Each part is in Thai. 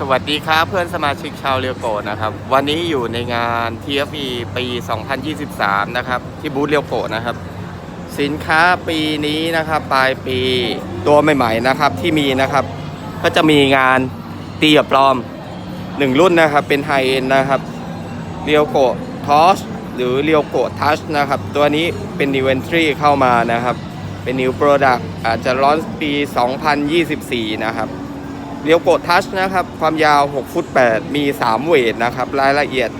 สวัสดีครับเพื่อนสมาชิกชาวเรียวโกะนะครับ วันนี้อยู่ในงาน TFE ปี 2023 นะครับ ที่บูธเรียวโกะนะครับ สินค้าปีนี้นะครับ ปลายปีตัวใหม่ๆนะครับที่มีนะครับ ก็จะมีงานตีกับปลอม 1 รุ่นนะครับ เป็นไฮเอ็นนะครับเรียวโกะทอสหรือเรียวโกะทัชนะครับ ตัวนี้เป็น New Entry เข้ามานะครับ เป็น New Product อาจจะร้อนปี 2024 นะครับ เรียวโกดทัชนะครับ ความยาว 6 ฟุต 8 มี 3 เวทนะครับ รายละเอียด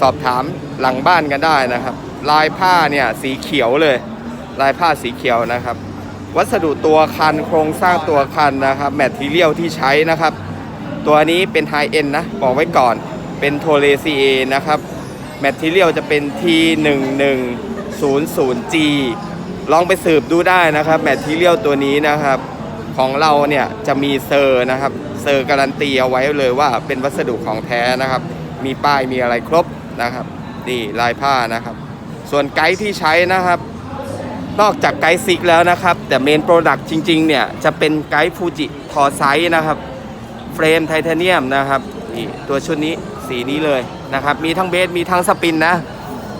สอบถามหลังบ้านกันได้นะครับ ลายผ้าเนี่ยสีเขียวเลย ลายผ้าสีเขียวนะครับ วัสดุตัวคันโครงสร้างตัวคันนะครับ แมททีเรียลที่ใช้นะครับ ตัวนี้เป็นไฮเอ็นนะ บอกไว้ก่อน เป็นโทเลซีเอนะครับ แมททีเรียลจะเป็น T1100G ลองไปสืบดูได้นะครับ แมททีเรียลตัวนี้นะครับ ของเราเนี่ยจะมีเซอร์นะครับ เซอร์การันตีเอาไว้เลยว่าเป็นวัสดุของแท้นะครับ มีป้ายมีอะไรครบนะครับนี่ลายผ้านะครับ ส่วนไกด์ที่ใช้นะครับ นอกจากไกด์ซิกแล้วนะครับ แต่เมนโปรดักต์จริงๆเนี่ยจะเป็นไกด์ฟูจิทอไซส์นะครับเฟรมไทเทเนียมนะครับนี่ตัวชุดนี้สีนี้เลยนะครับ มีทั้งเบสมีทั้งสปินนะ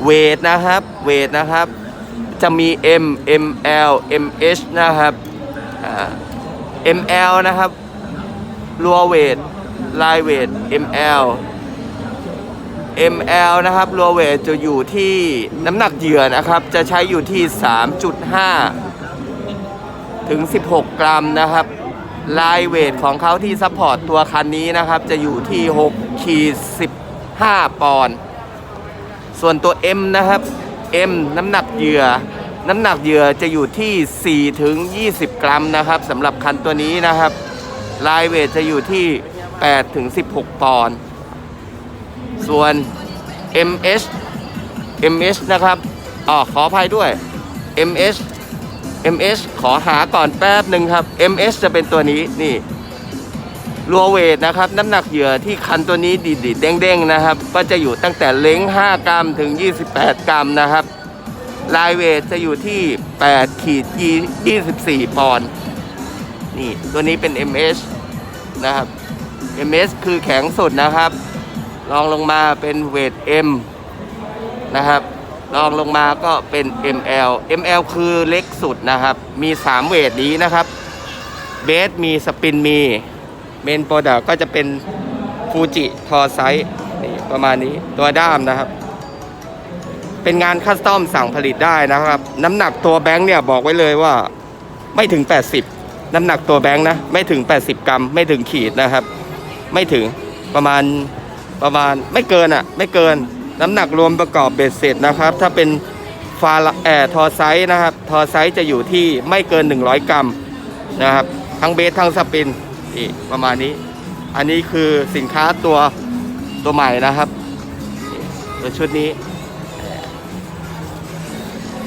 เวทนะครับเวทนะครับ จะมี M ML MH นะครับอ่า ML นะครับรัวเวทไลเวท ML ML นะครับรัวเวทจะอยู่ที่น้ำหนักเหยื่อนะครับ จะใช้อยู่ที่ 3.5 ถึง 16 กรัมนะครับไลเวทของเขาที่ซัพพอร์ตตัวคันนี้นะครับ จะอยู่ที่6ขีด15 ปอนด์ส่วนตัว M นะครับ M น้ำหนักเหยื่อ น้ำหนักเหยื่อจะอยู่ที่ 4 ถึง 20 กรัมนะครับสำหรับคันตัวนี้นะครับ ลายเวทจะอยู่ที่ 8 ถึง 16 ปอนด์ ส่วน MS MS นะครับอ๋อขออภัยด้วย MS MS ขอหาก่อนแป๊บหนึ่งครับ MS จะเป็นตัวนี้นี่รัวเวทนะครับน้ำหนักเหยื่อที่คันตัวนี้ดิดๆเด้งๆนะครับ ก็จะอยู่ตั้งแต่เล้ง 5 กรัมถึง 28 กรัมนะครับ ลายเวทจะอยู่ที่8ขีด24 ปอนด์นี่ตัวนี้เป็น MS นะครับ MS คือแข็งสุดนะครับลองลงมาเป็นเวท M นะครับลองลงมาก็เป็น ML ML คือเล็กสุดนะครับ มี 3 เวทนี้นะครับเบสมีสปินมีเมนโปรดักก็จะเป็นฟูจิทอไซส์นี่ประมาณนี้ตัวด้ามนะครับ เป็นงานคัสตอมสั่งผลิตได้นะครับ น้ำหนักตัวแบงค์เนี่ยบอกไว้เลยว่าไม่ถึง 80 น้ำหนักตัวแบงค์นะไม่ถึง 80 กรัม ไม่ถึงขีดนะครับ ไม่ถึงประมาณประมาณไม่เกินอะ่ะไม่เกินน้ำหนักรวมประกอบเบ็ดเสร็จนะครับ ถ้าเป็นฟาลแอร์ทอไซส์นะครับ ทอไซส์จะอยู่ที่ไม่เกิน 100 กรัมนะครับ ทั้งเบสทั้งสปินนี่ประมาณนี้ อันนี้คือสินค้าตัวตัวใหม่นะครับ ตัวชุดนี้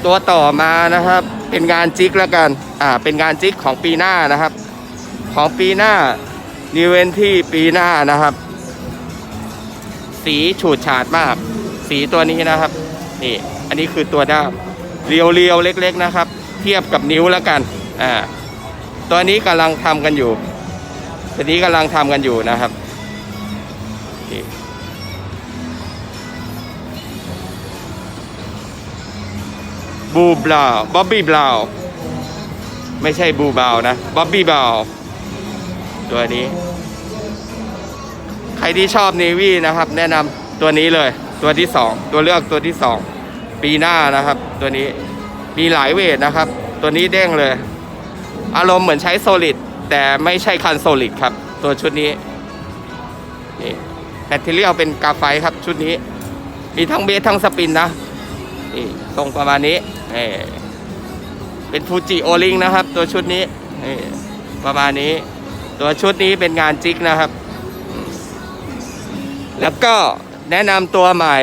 ตัวต่อมานะครับ เป็นงานจิกแล้วกันอ่าเป็นงานจิกของปีหน้านะครับ ของปีหน้านิเวนที่ปีหน้านะครับ สีฉูดฉาดมาก สีตัวนี้นะครับนี่อันนี้คือตัวด้ามเรียวๆเล็ก ๆนะครับ เทียบกับนิ้วแล้วกันอ่าตัวนี้กำลังทำกันอยู่ตัวนี้กำลังทำกันอยู่นะครับ บูบลาวบ๊อบบี้บลาวไม่ใช่บูบาวนะบ๊อบบี้บาวตัวนี้ ใครที่ชอบเนวี่นะครับ แนะนำตัวนี้เลย ตัวที่2ตัวเลือกตัวที่2ปีหน้านะครับ ตัวนี้มีหลายเวทนะครับ ตัวนี้เด้งเลย อารมณ์เหมือนใช้โซลิดแต่ไม่ใช่คันโซลิดครับ ตัวชุดนี้นี่แมทเทียลเป็นกาไฟครับชุดนี้ มีทั้งเบสทั้งสปินนะนี่ทรงประมาณนี้ นี่เป็นฟูจิโอลิงนะครับ ตัวชุดนี้นี่ประมาณนี้ ตัวชุดนี้เป็นงานจิกนะครับ แล้วก็แนะนำตัวใหม่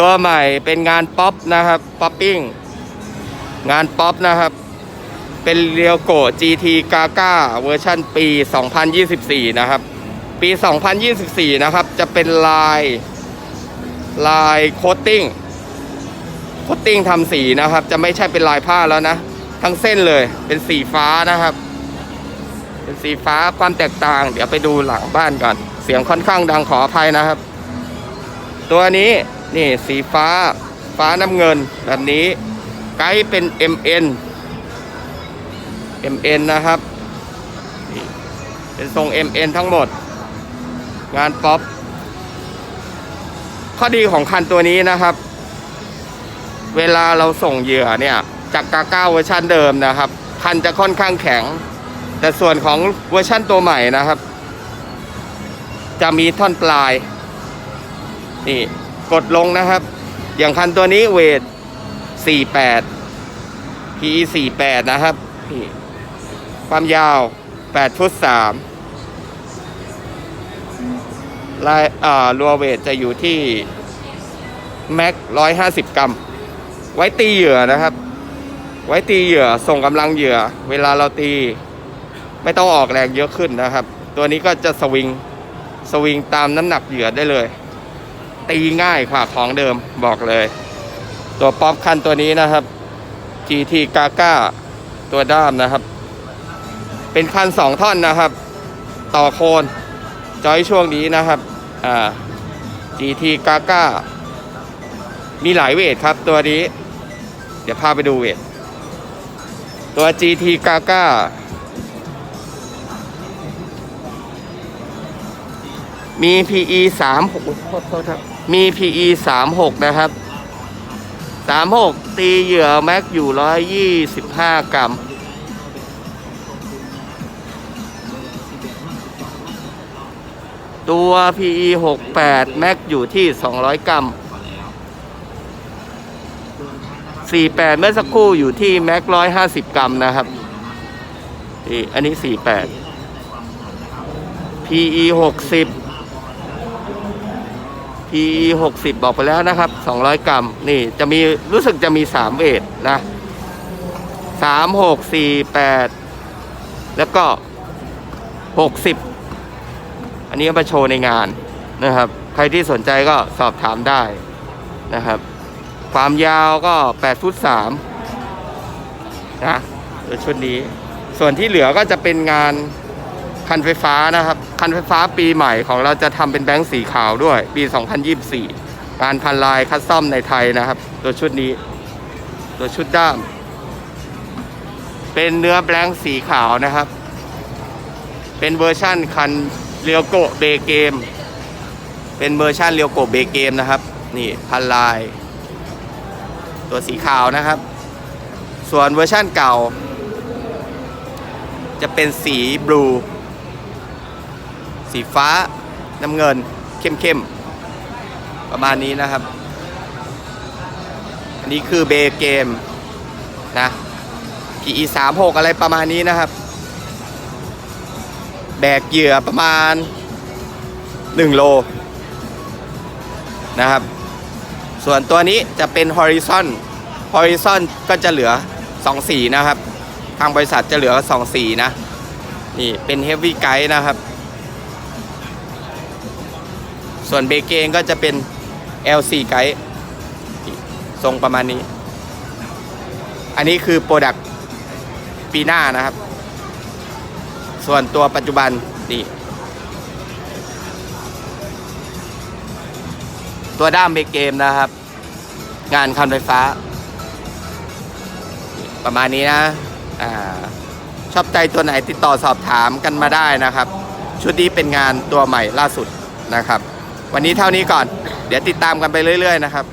ตัวใหม่เป็นงานป๊อปนะครับป๊อปปิ้งงานป๊อปนะครับ เป็นเรียวโก GT Gaga เวอร์ชันปี 2024 นะครับ ปี 2024 นะครับ จะเป็นลายลายโคตติ้ง คตติ้งทำสีนะครับ จะไม่ใช่เป็นลายผ้าแล้วนะ ทั้งเส้นเลยเป็นสีฟ้านะครับ เป็นสีฟ้าความแตกต่าง เดี๋ยวไปดูหลังบ้านก่อน เสียงค่อนข้างดังขออภัยนะครับ ตัวนี้นี่สีฟ้าฟ้าน้ำเงินแบบนี้ ไกด์เป็น MN MN นะครับ เป็นทรง MN ทั้งหมด งานป๊อปข้อดีของคันตัวนี้นะครับ เวลาเราส่งเหยื่อเนี่ยจากกาก้าเวอร์ชันเดิมนะครับคันจะค่อนข้างแข็ง แต่ส่วนของเวอร์ชันตัวใหม่นะครับ จะมีท่อนปลาย นี่กดลงนะครับ อย่างคันตัวนี้เวท 48 PE 48 นะครับนี่ความยาว 8 ฟุต3ลายอ่ารัวเวทจะอยู่ที่แม็ก150 กรัม ไว้ตีเหยื่อนะครับ ไว้ตีเหยื่อส่งกำลังเหยื่อ เวลาเราตี ไม่ต้องออกแรงเยอะขึ้นนะครับ ตัวนี้ก็จะสวิงสวิงตามน้ำหนักเหยื่อได้เลย ตีง่ายกว่าของเดิมบอกเลย ตัวป๊อปคันตัวนี้นะครับ GT g a g a ตัวด้ามนะครับ เป็นคันสองท่อนนะครับ ต่อโคนจอยช่วงนี้นะครับอ่า GT g a g a มีหลายเวทครับตัวนี้ เดี๋ยวพาไปดูเวทตัว GT g a g a มี PE 3 6มี PE 3 6นะครับ36ตีเหยื่อแม็กอยู่125กรัม ตัว PE 68แม็กอยู่ที่200กรัม 48 เมื่อสักครู่อยู่ที่แม็ก150กรัมนะครับนี่อันนี้ 48 PE 60 PE 60 บอกไปแล้วนะครับ 200 กรัม นี่จะมีรู้สึกจะมี 3เวทนะ 3 6 4 8 แล้วก็ 60 อันนี้มาโชว์ในงานนะครับ ใครที่สนใจก็สอบถามได้นะครับ ความยาวก็8ฟุต3นะตัวชุดนี้ ส่วนที่เหลือก็จะเป็นงานคันไฟฟ้านะครับ คันไฟฟ้าปีใหม่ของเราจะทำเป็นแบงค์สีขาวด้วย ปี 2024การพันลายคัสตอมในไทยนะครับ ตัวชุดนี้ ตัวชุดด้าม เป็นเนื้อแบงค์สีขาวนะครับ เป็นเวอร์ชั่นคันเรียวโกเบเกม เป็นเวอร์ชั่นเรียวโกเบเกมนะครับ นี่พันลาย ตัวสีขาวนะครับ ส่วนเวอร์ชั่นเก่า จะเป็นสีบลูสีฟ้าน้ำเงินเข้มๆ ประมาณนี้นะครับ อันนี้คือเบเกมนะ PE 3 6อะไรประมาณนี้นะครับ แบกเหยื่อประมาณ 1 โลนะครับ ส่วนตัวนี้จะเป็น Horizon Horizon ก็จะเหลือ2สีนะครับ ทางบริษัทจะเหลือ2สีนะ นี่เป็น Heavy Guide นะครับ ส่วนเบเกงก็จะเป็น LC Guide ทรงประมาณนี้ อันนี้คือโปรดักปีหน้านะครับ ส่วนตัวปัจจุบัน ตัวด้ามเบเกมนะครับ งานคันไฟฟ้า ประมาณนี้นะอ่าชอบใจตัวไหนติดต่อสอบถามกันมาได้นะครับ ชุดนี้เป็นงานตัวใหม่ล่าสุดนะครับ วันนี้เท่านี้ก่อน เดี๋ยวติดตามกันไปเรื่อย ๆ นะครับ